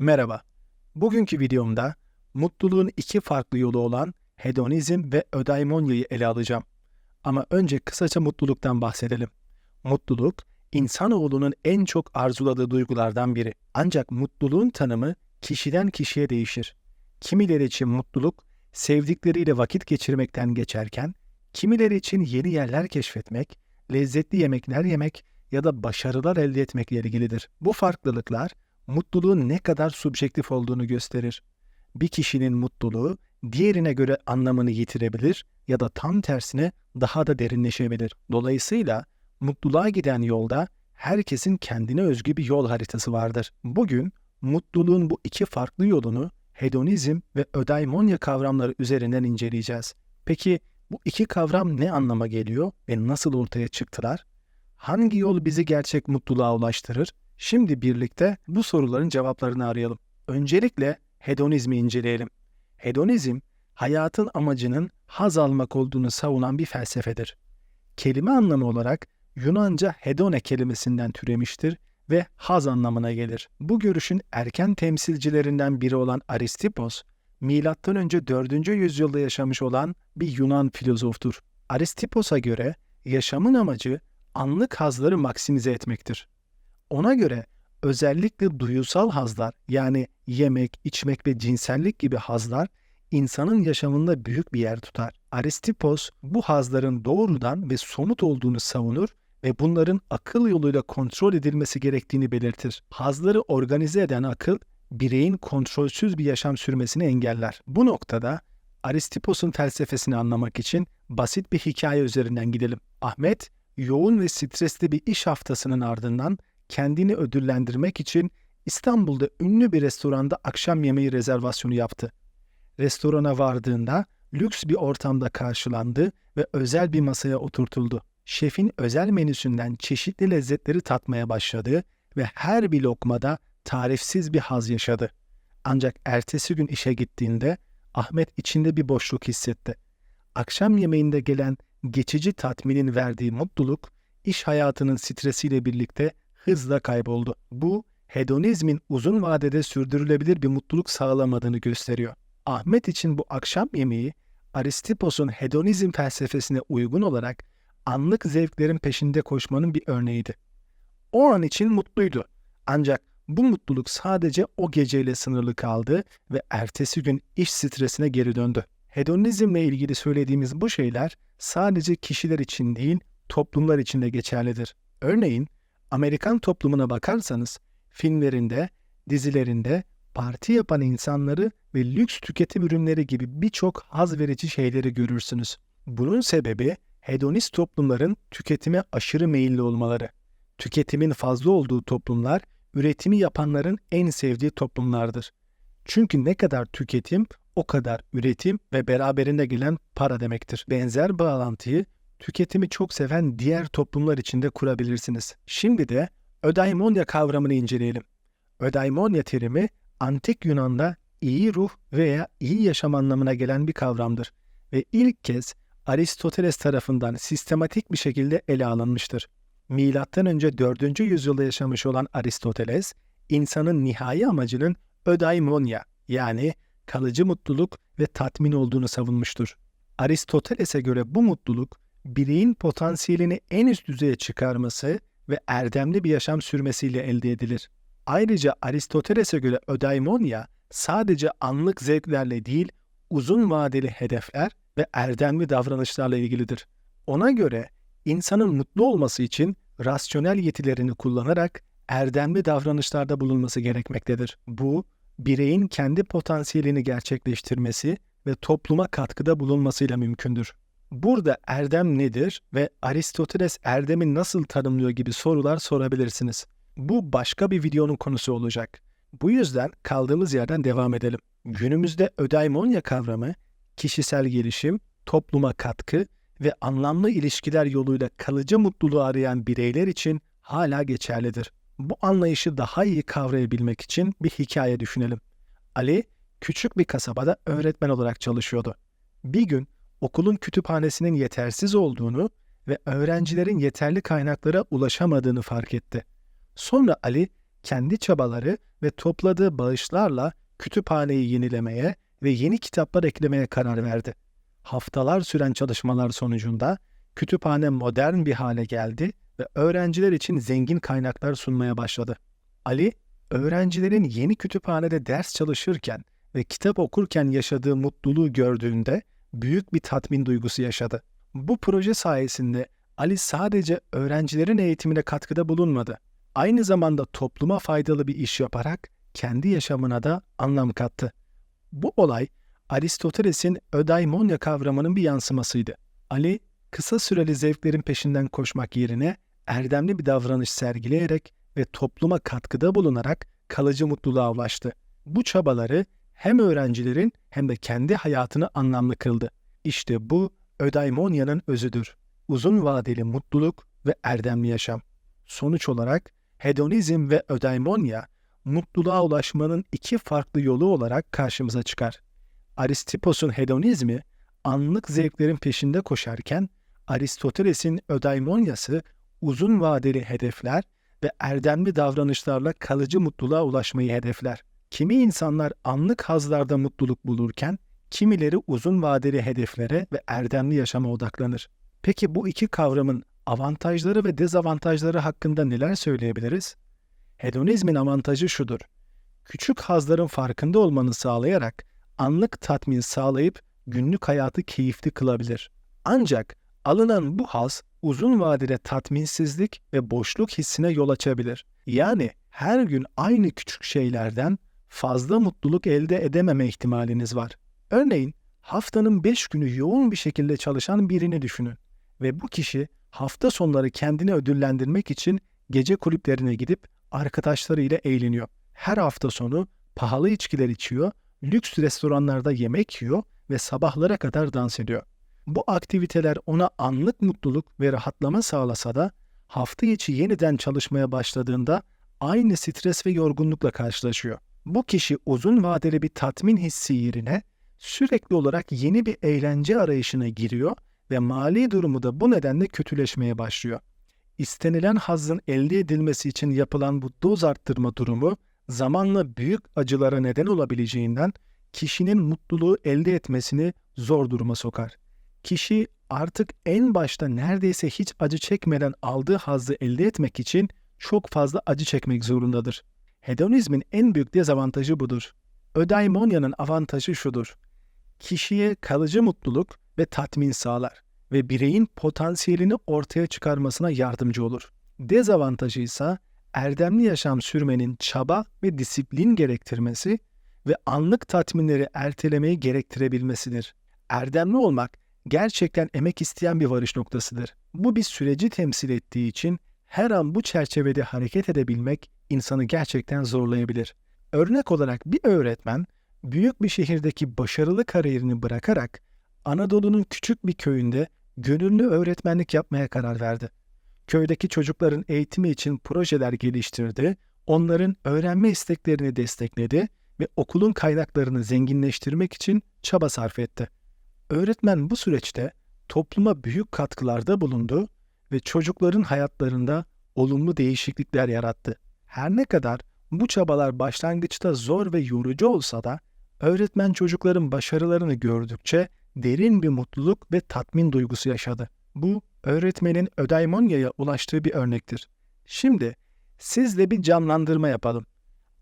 Merhaba. Bugünkü videomda mutluluğun iki farklı yolu olan hedonizm ve ödaimonyayı ele alacağım. Ama önce kısaca mutluluktan bahsedelim. Mutluluk, insanoğlunun en çok arzuladığı duygulardan biri. Ancak mutluluğun tanımı kişiden kişiye değişir. Kimileri için mutluluk, sevdikleriyle vakit geçirmekten geçerken, kimileri için yeni yerler keşfetmek, lezzetli yemekler yemek ya da başarılar elde etmekle ilgilidir. Bu farklılıklar, mutluluğun ne kadar subjektif olduğunu gösterir. Bir kişinin mutluluğu diğerine göre anlamını yitirebilir ya da tam tersine daha da derinleşebilir. Dolayısıyla mutluluğa giden yolda herkesin kendine özgü bir yol haritası vardır. Bugün mutluluğun bu iki farklı yolunu hedonizm ve ödaimonya kavramları üzerinden inceleyeceğiz. Peki bu iki kavram ne anlama geliyor ve nasıl ortaya çıktılar? Hangi yol bizi gerçek mutluluğa ulaştırır? Şimdi birlikte bu soruların cevaplarını arayalım. Öncelikle hedonizmi inceleyelim. Hedonizm, hayatın amacının haz almak olduğunu savunan bir felsefedir. Kelime anlamı olarak Yunanca hedone kelimesinden türemiştir ve haz anlamına gelir. Bu görüşün erken temsilcilerinden biri olan Aristippos, M.Ö. 4. yüzyılda yaşamış olan bir Yunan filozoftur. Aristippos'a göre yaşamın amacı anlık hazları maksimize etmektir. Ona göre özellikle duyusal hazlar yani yemek, içmek ve cinsellik gibi hazlar insanın yaşamında büyük bir yer tutar. Aristippos bu hazların doğrudan ve somut olduğunu savunur ve bunların akıl yoluyla kontrol edilmesi gerektiğini belirtir. Hazları organize eden akıl bireyin kontrolsüz bir yaşam sürmesini engeller. Bu noktada Aristippos'un felsefesini anlamak için basit bir hikaye üzerinden gidelim. Ahmet yoğun ve stresli bir iş haftasının ardından kendini ödüllendirmek için İstanbul'da ünlü bir restoranda akşam yemeği rezervasyonu yaptı. Restorana vardığında lüks bir ortamda karşılandı ve özel bir masaya oturtuldu. Şefin özel menüsünden çeşitli lezzetleri tatmaya başladı ve her bir lokmada tarifsiz bir haz yaşadı. Ancak ertesi gün işe gittiğinde Ahmet içinde bir boşluk hissetti. Akşam yemeğinde gelen geçici tatminin verdiği mutluluk iş hayatının stresiyle birlikte hızla kayboldu. Bu hedonizmin uzun vadede sürdürülebilir bir mutluluk sağlamadığını gösteriyor. Ahmet için bu akşam yemeği Aristippos'un hedonizm felsefesine uygun olarak anlık zevklerin peşinde koşmanın bir örneğiydi. O an için mutluydu. Ancak bu mutluluk sadece o geceyle sınırlı kaldı ve ertesi gün iş stresine geri döndü. Hedonizmle ilgili söylediğimiz bu şeyler sadece kişiler için değil, toplumlar için de geçerlidir. Örneğin Amerikan toplumuna bakarsanız filmlerinde, dizilerinde parti yapan insanları ve lüks tüketim ürünleri gibi birçok haz verici şeyleri görürsünüz. Bunun sebebi hedonist toplumların tüketime aşırı meyilli olmaları. Tüketimin fazla olduğu toplumlar üretimi yapanların en sevdiği toplumlardır. Çünkü ne kadar tüketim o kadar üretim ve beraberinde gelen para demektir. Benzer bağlantıyı tüketimi çok seven diğer toplumlar içinde kurabilirsiniz. Şimdi de ödaimonya kavramını inceleyelim. Ödaimonya terimi antik Yunan'da iyi ruh veya iyi yaşam anlamına gelen bir kavramdır ve ilk kez Aristoteles tarafından sistematik bir şekilde ele alınmıştır. Milattan önce 4. yüzyılda yaşamış olan Aristoteles, insanın nihai amacının ödaimonya yani kalıcı mutluluk ve tatmin olduğunu savunmuştur. Aristoteles'e göre bu mutluluk bireyin potansiyelini en üst düzeye çıkarması ve erdemli bir yaşam sürmesiyle elde edilir. Ayrıca Aristoteles'e göre ödaimonya sadece anlık zevklerle değil, uzun vadeli hedefler ve erdemli davranışlarla ilgilidir. Ona göre insanın mutlu olması için rasyonel yetilerini kullanarak erdemli davranışlarda bulunması gerekmektedir. Bu, bireyin kendi potansiyelini gerçekleştirmesi ve topluma katkıda bulunmasıyla mümkündür. Burada erdem nedir ve Aristoteles erdemi nasıl tanımlıyor gibi sorular sorabilirsiniz. Bu başka bir videonun konusu olacak. Bu yüzden kaldığımız yerden devam edelim. Günümüzde ödaimonya kavramı kişisel gelişim, topluma katkı ve anlamlı ilişkiler yoluyla kalıcı mutluluğu arayan bireyler için hala geçerlidir. Bu anlayışı daha iyi kavrayabilmek için bir hikaye düşünelim. Ali küçük bir kasabada öğretmen olarak çalışıyordu. Bir gün okulun kütüphanesinin yetersiz olduğunu ve öğrencilerin yeterli kaynaklara ulaşamadığını fark etti. Sonra Ali kendi çabaları ve topladığı bağışlarla kütüphaneyi yenilemeye ve yeni kitaplar eklemeye karar verdi. Haftalar süren çalışmalar sonucunda kütüphane modern bir hale geldi ve öğrenciler için zengin kaynaklar sunmaya başladı. Ali, öğrencilerin yeni kütüphanede ders çalışırken ve kitap okurken yaşadığı mutluluğu gördüğünde büyük bir tatmin duygusu yaşadı. Bu proje sayesinde Ali sadece öğrencilerin eğitimine katkıda bulunmadı. Aynı zamanda topluma faydalı bir iş yaparak kendi yaşamına da anlam kattı. Bu olay Aristoteles'in ödaimonya kavramının bir yansımasıydı. Ali, kısa süreli zevklerin peşinden koşmak yerine erdemli bir davranış sergileyerek ve topluma katkıda bulunarak kalıcı mutluluğa ulaştı. Bu çabaları hem öğrencilerin hem de kendi hayatını anlamlı kıldı. İşte bu ödaimonya'nın özüdür. Uzun vadeli mutluluk ve erdemli yaşam. Sonuç olarak hedonizm ve ödaimonya mutluluğa ulaşmanın iki farklı yolu olarak karşımıza çıkar. Aristipos'un hedonizmi anlık zevklerin peşinde koşarken Aristoteles'in ödaimonyası uzun vadeli hedefler ve erdemli davranışlarla kalıcı mutluluğa ulaşmayı hedefler. Kimi insanlar anlık hazlarda mutluluk bulurken kimileri uzun vadeli hedeflere ve erdemli yaşama odaklanır. Peki bu iki kavramın avantajları ve dezavantajları hakkında neler söyleyebiliriz? Hedonizmin avantajı şudur. Küçük hazların farkında olmanı sağlayarak anlık tatmin sağlayıp günlük hayatı keyifli kılabilir. Ancak alınan bu haz uzun vadede tatminsizlik ve boşluk hissine yol açabilir. Yani her gün aynı küçük şeylerden fazla mutluluk elde edememe ihtimaliniz var. Örneğin haftanın 5 günü yoğun bir şekilde çalışan birini düşünün ve bu kişi hafta sonları kendini ödüllendirmek için gece kulüplerine gidip arkadaşlarıyla eğleniyor. Her hafta sonu pahalı içkiler içiyor, lüks restoranlarda yemek yiyor ve sabahlara kadar dans ediyor. Bu aktiviteler ona anlık mutluluk ve rahatlama sağlasa da hafta içi yeniden çalışmaya başladığında aynı stres ve yorgunlukla karşılaşıyor. Bu kişi uzun vadeli bir tatmin hissi yerine sürekli olarak yeni bir eğlence arayışına giriyor ve mali durumu da bu nedenle kötüleşmeye başlıyor. İstenilen hazzın elde edilmesi için yapılan bu doz arttırma durumu zamanla büyük acılara neden olabileceğinden kişinin mutluluğu elde etmesini zor duruma sokar. Kişi artık en başta neredeyse hiç acı çekmeden aldığı hazzı elde etmek için çok fazla acı çekmek zorundadır. Hedonizmin en büyük dezavantajı budur. Ödaimonyanın avantajı şudur. Kişiye kalıcı mutluluk ve tatmin sağlar ve bireyin potansiyelini ortaya çıkarmasına yardımcı olur. Dezavantajı ise erdemli yaşam sürmenin çaba ve disiplin gerektirmesi ve anlık tatminleri ertelemeyi gerektirebilmesidir. Erdemli olmak gerçekten emek isteyen bir varış noktasıdır. Bu bir süreci temsil ettiği için her an bu çerçevede hareket edebilmek insanı gerçekten zorlayabilir. Örnek olarak bir öğretmen büyük bir şehirdeki başarılı kariyerini bırakarak Anadolu'nun küçük bir köyünde gönüllü öğretmenlik yapmaya karar verdi. Köydeki çocukların eğitimi için projeler geliştirdi, onların öğrenme isteklerini destekledi ve okulun kaynaklarını zenginleştirmek için çaba sarf etti. Öğretmen bu süreçte topluma büyük katkılarda bulundu ve çocukların hayatlarında olumlu değişiklikler yarattı. Her ne kadar bu çabalar başlangıçta zor ve yorucu olsa da öğretmen çocukların başarılarını gördükçe derin bir mutluluk ve tatmin duygusu yaşadı. Bu öğretmenin ödaimonyaya ulaştığı bir örnektir. Şimdi sizle bir canlandırma yapalım.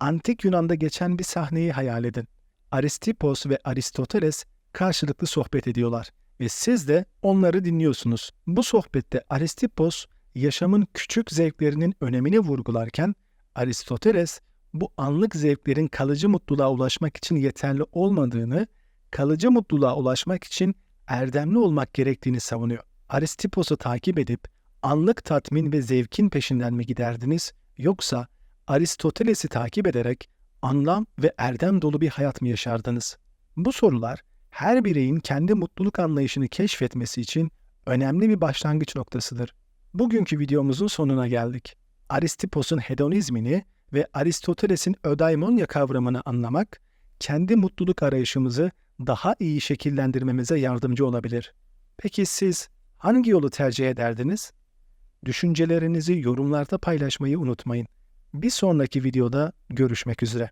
Antik Yunan'da geçen bir sahneyi hayal edin. Aristippos ve Aristoteles karşılıklı sohbet ediyorlar ve siz de onları dinliyorsunuz. Bu sohbette Aristippos yaşamın küçük zevklerinin önemini vurgularken Aristoteles bu anlık zevklerin kalıcı mutluluğa ulaşmak için yeterli olmadığını, kalıcı mutluluğa ulaşmak için erdemli olmak gerektiğini savunuyor. Aristippos'u takip edip anlık tatmin ve zevkin peşinden mi giderdiniz yoksa Aristoteles'i takip ederek anlam ve erdem dolu bir hayat mı yaşardınız? Bu sorular her bireyin kendi mutluluk anlayışını keşfetmesi için önemli bir başlangıç noktasıdır. Bugünkü videomuzun sonuna geldik. Aristippos'un hedonizmini ve Aristoteles'in ödaimonya kavramını anlamak, kendi mutluluk arayışımızı daha iyi şekillendirmemize yardımcı olabilir. Peki siz hangi yolu tercih ederdiniz? Düşüncelerinizi yorumlarda paylaşmayı unutmayın. Bir sonraki videoda görüşmek üzere.